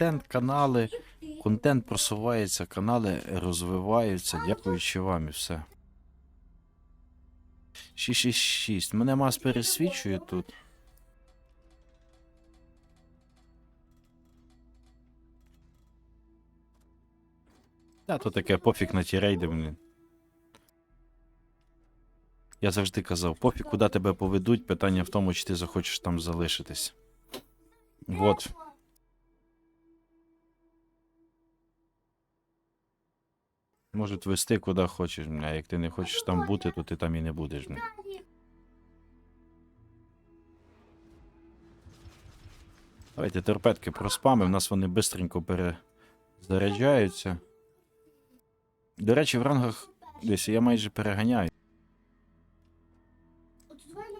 контент, канали, контент просувається, канали розвиваються. Дякуючи вам і все. 666. Мене мас пересвічує тут. Та то таке пофіг на ті рейди, блін. Я завжди казав, пофіг, куди тебе поведуть, питання в тому, чи ти захочеш там залишитись. Вот. Можуть вести куди хочеш, бля, як ти не хочеш там бути, то ти там і не будеш. Бля. Давайте торпедки проспами, в нас вони бистренько перезаряджаються. До речі, в рангах десь я майже переганяю.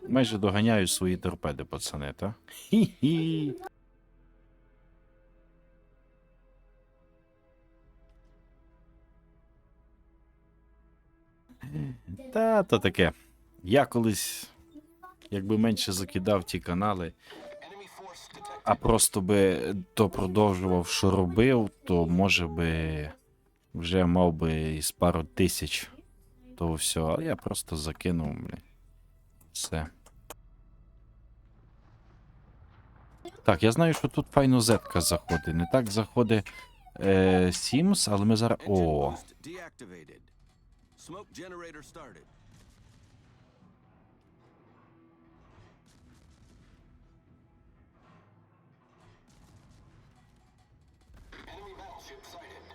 Майже доганяю свої торпеди, пацани, та? Хі-хі. Та то таке. Я колись, якби менше закидав ті канали, а просто би то продовжував, що робив, то може би вже мав би із пару тисяч того всього, але я просто закинув, блін. Все. Так, я знаю, що тут файно зетка заходить. Не так заходить е, Sims, але ми зараз. О! Engine boost deactivated. Smoke generator started. А балістика,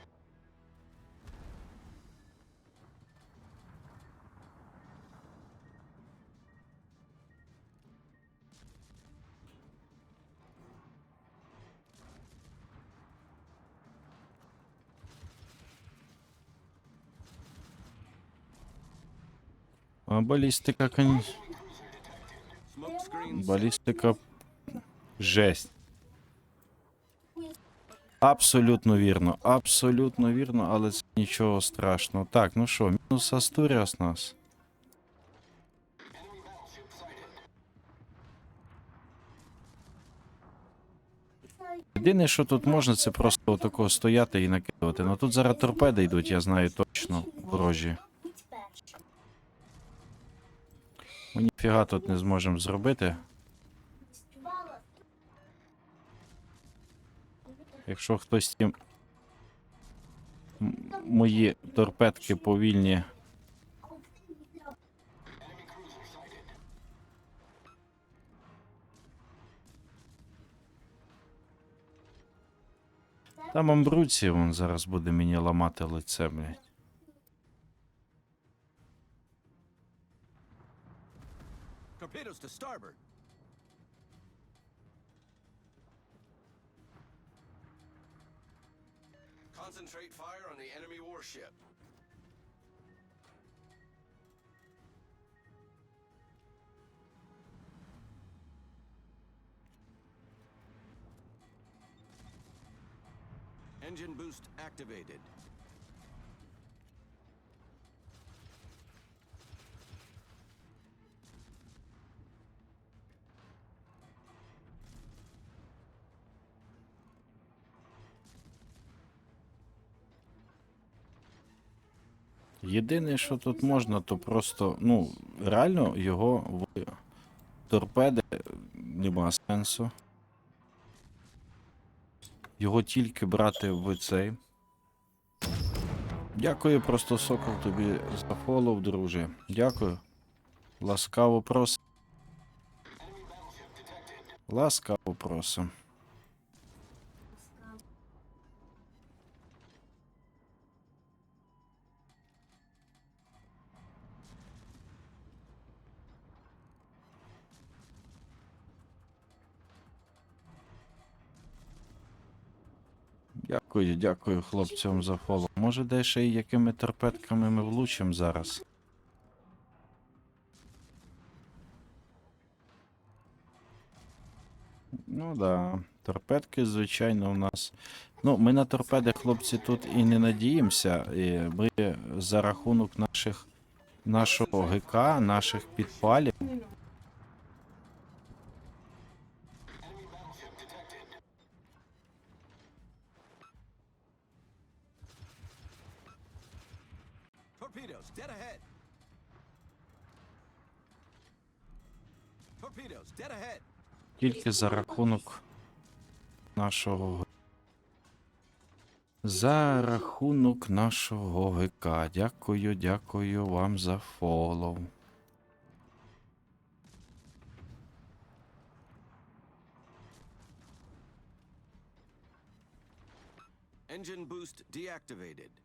кон... Smoke screen балістика. Жесть. Абсолютно вірно, абсолютно вірно, але це нічого страшного. Так, ну що, мінус Астуріас нас. Єдине, що тут можна, це просто отако стояти і накидувати. Ну тут зараз торпеди йдуть, я знаю точно, ворожі. Ми ніфіга тут не зможемо зробити. Якщо хтось ті мої торпедки повільні. Там амбруці, він зараз буде мені ламати лице, блядь. Torpedoes to starboard. Concentrate fire on the enemy warship. Engine boost activated. Єдине, що тут можна, то просто, ну, реально його в торпеди нема сенсу. Його тільки брати в цей. Дякую, просто сокол тобі за фоллоу, друже. Дякую. Ласкаво просим. Ласкаво просим. Дякую, дякую хлопцям за фоллоу. Може, де ще й якими торпедками ми влучимо зараз. Ну да, торпедки, звичайно, у нас. Ну, ми на торпеди, хлопці, тут і не надіємося. І ми за рахунок наших нашого ГК, наших підпалів. Torpedoes, dead ahead. Torpedoes, dead ahead. Тільки за рахунок нашого. За рахунок нашого ГК. Дякую, дякую вам за фоллоу. Engine boost deactivated.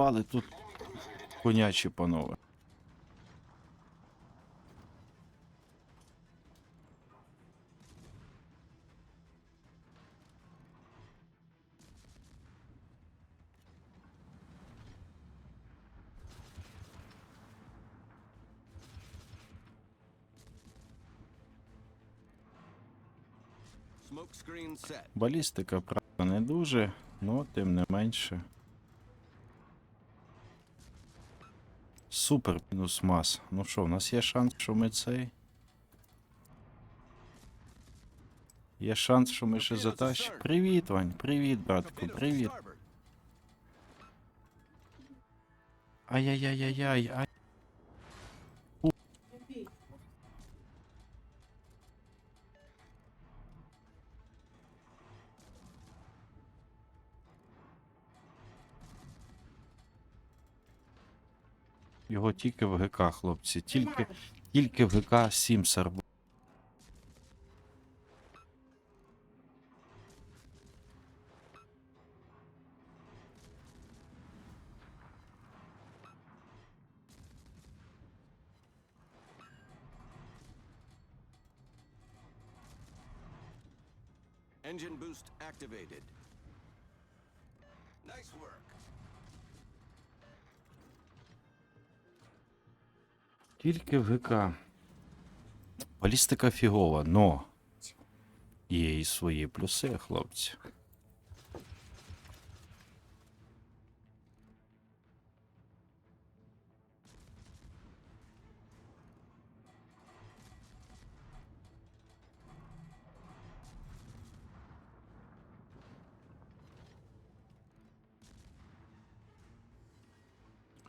Підпали тут конячі панове. Балістика, правда, не дуже, але тим не менше. Супер мінус мас. Ну що, в нас є шанс, що ми цей. Є шанс, що ми ще затащимо. Привіт, Вань, привіт, братку, привіт. Ай-яй-яй-яй-яй. Ай. Його тільки в ГК, хлопці. Тільки, тільки в ГК 7 сарбу. Engine boost activated. Тільки в. Балістика фігова, но є і свої плюси, хлопці.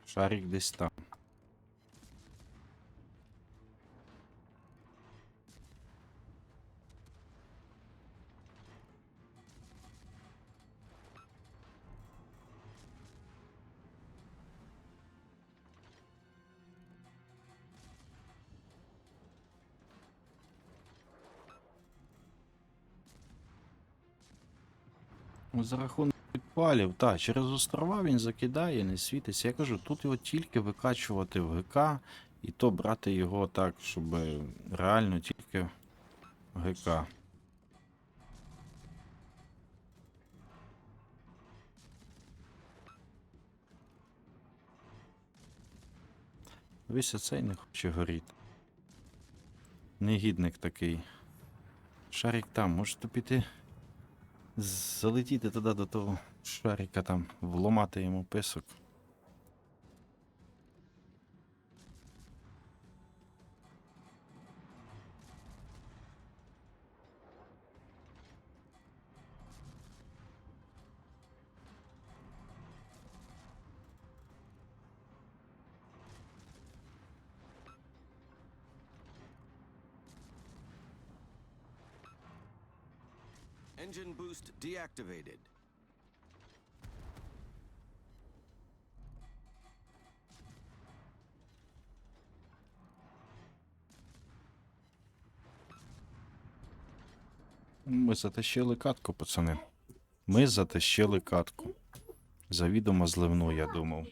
Шарик десь там. За рахунок підпалів, так, через острова він закидає, не світиться. Я кажу, тут його тільки викачувати в ГК, і то брати його так, щоб реально тільки в ГК. Весь цей не хоче горіти. Негідник такий. Шарик там, можете піти залетіти туди до того шарика там, вломати йому писок. Engine boost deactivated. Ми затащили катку, пацани. Ми затащили катку. Завідомо зливну, я думав.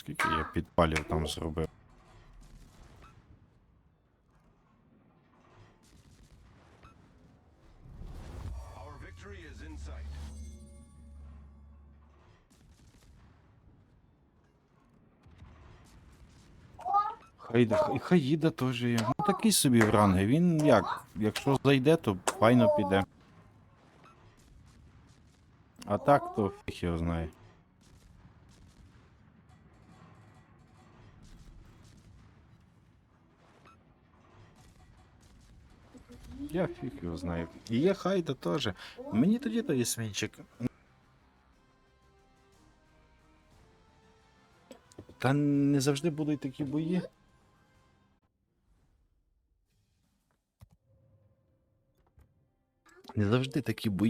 Скільки я підпалів там зробив? Хайда, хай- Хаїда теж є. Ну такий собі в ранги. Він як? Якщо зайде, то файно піде. А так, то фіг його знає. Я фіг його знаю. І є Хайда теж. Мені тоді той свинчик. Та не завжди будуть такі бої. Не завжди такі бої